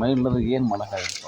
ಮೈ ಇಲ್ಲದ ಏನು ಮಾಡೋಕ್ಕಾಗತ್ತ?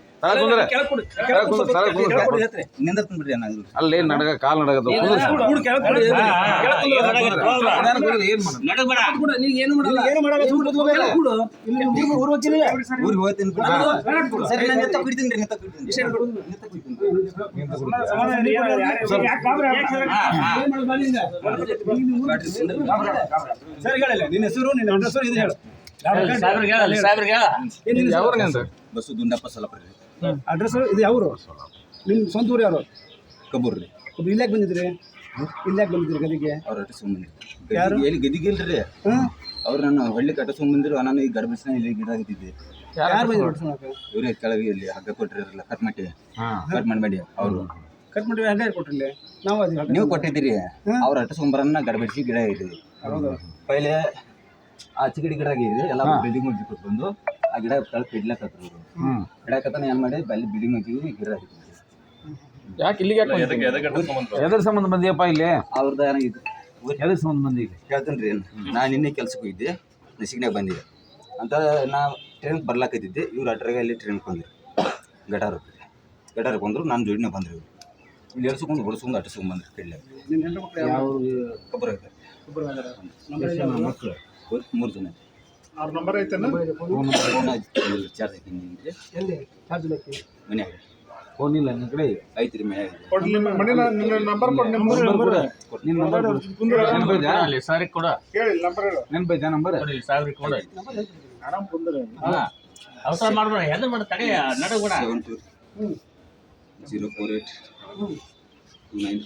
ಅಲ್ಲಿ ನಡಗ ಕಾಲ್ ನಡಗದ ಊರಿಗೆ ಹೋಗ್ತೀನಿ ಬಿಡ್ರಿ. ಸರಿ ಹೇಳಿಲ್ಲ ನಿನ್ನ ಹೆಸರು ನಿನ್ನ ಹೆಸರು ಇದು ಹೇಳು ಬಸ್ಸು ದುಂಡಪ್ಪ ಸಲಪ್ಪ ರೀ ಅಡ್ರೆಸ್ ಇದು ಯಾವರು? ನಿಮ್ಮ ಸ್ವಂತ ಊರು ಯಾರು? ಕಬೂರ್ ರೀ. ಒಬ್ರು ಇಲ್ಲಾಕ್ ಬಂದಿದ್ರಿ? ಇಲ್ಲಾಕ್ ಬಂದಿದ್ರಿ ಗದಿಗೆ ಅವ್ರ ಅಡ್ರೆಸ್ ಬಂದಿದ್ರಿ ಯಾರು? ಎಲ್ಲಿ ಗದಿಗೆ ಇಲ್ರಿ? ಹ್ಞೂ ಅವ್ರು ನನ್ನ ಹಳ್ಳಿ ಕಟ್ಟ ಸುಮ್ಮಂದಿರು ನಾನು ಈ ಗರ್ಭಿಸ್ನ ಇಲ್ಲಿ ಗಿಡ ಆಗಿದ್ದೆ ಯಾರು ಬಂದಿದ್ರು? ಇವ್ರೇ ಕೆಳಗೆ ಇಲ್ಲಿ ಹಗ್ಗ ಕೊಟ್ಟಿರಲ್ಲ ಕಟ್ ಮಾಡಿ. ಕಟ್ ಮಾಡಬೇಡಿ ಅವರು. ಕಟ್ ಮಾಡಿ ಹಂಗೆ ಕೊಟ್ಟಿರಲಿ ನಾವು ನೀವು ಕೊಟ್ಟಿದ್ದೀರಿ. ಅವ್ರ ಅಟ್ಟ ಸುಂಬರನ್ನ ಗರ್ಭಿಸಿ ಗಿಡ ಇದ್ದೀವಿ ಹೌದು. ಪೈಲೆ ಆಚೆ ಗಿಡ ಗಿಡ ಆಗಿದೆ ಎಲ್ಲ ಬಿಲ್ಡಿಂಗ್ ಮುಗಿ ಬಂದು ಆ ಗಿಡ ಕೆಳಗೆ ಇಡ್ಲಕ್ಕ ಇವ್ರು. ಹ್ಮ್. ಗಿಡಕತ್ತಾನ ಏನು ಮಾಡಿ ಅಲ್ಲಿ ಬಿಲ್ಡಿಂಗ್ ಮುಗಿದ್ವಿ ಗಿಡ ಯಾಕೆ ಇಲ್ಲಿಗೆ ಎದ್ರ ಸಂಬಂಧ ಬಂದಿಯಪ್ಪ ಇಲ್ಲಿ? ಅವ್ರದ್ದು ಏನಾಗಿತ್ತು ಎದ್ರ ಸಂಬಂಧ ಬಂದಿ ಇಲ್ಲಿ ಹೇಳ್ತೀನಿ ರೀ ನಾನು ನಿನ್ನೆ ಕೆಲ್ಸಕ್ಕೆ ಹೋಗಿದ್ದೆ. ನಸಿಗ್ನಾಗ ಬಂದಿದ್ದೆ ಅಂತ ನಾ ಟ್ರೈನ್ಗೆ ಬರ್ಲಾಕತ್ತಿದ್ದೆ ಇವ್ರು ಅಟ್ರಾಗ ಅಲ್ಲಿ ಟ್ರೈನ್ಗೆ ಬಂದ್ರು. ಗಟಾರ ಗಟಾರ ಬಂದರು ನಾನು ಜೋಡಿನ ಬಂದ್ರು ಇವ್ರು. ಇಲ್ಲಿ ಎಳ್ಸ್ಕೊಂಡು ಹೊಡ್ಸ್ಕೊಂಡು ಅಟ್ಟಿಸ್ಕೊಂಡು ಬಂದ್ರು. ಕಡ್ಲೆ? ಒಬ್ಬರ ಒಬ್ರು ನಂಬರ್? ಮೂರು ಜನ ಅವ್ರ ನಂಬರ್ ಐತೇನ? ಫೋನ್ ಚಾರ್ಜ್ ಹಾಕಿದ್ದೆ ಎಲ್ಲಿ? ಚಾರ್ಜ್ ಮನ್ಯಾಗ ಫೋನ್ ಇಲ್ಲ ನಿನ್ನ ಕಡೆ? ಐತಿ ರೀ ಮನ್ಯಾಗ ನಂಬರ್ ಕೊಡಿ ನಂಬರ್ ನಿಮ್ಮ ನಂಬರ್ ನೆನಪೈತಾ ಸಾರಿ ಕೊಡ. ನೆನಪೈತಾ ನಂಬರ್ ಸಾವಿರ ಕೊಡ. ಅವಸರ ಮಾಡ್ಬೇಡ ಹೆದ್ರ ಮಾಡ ತಡೆ two zero four eight two nine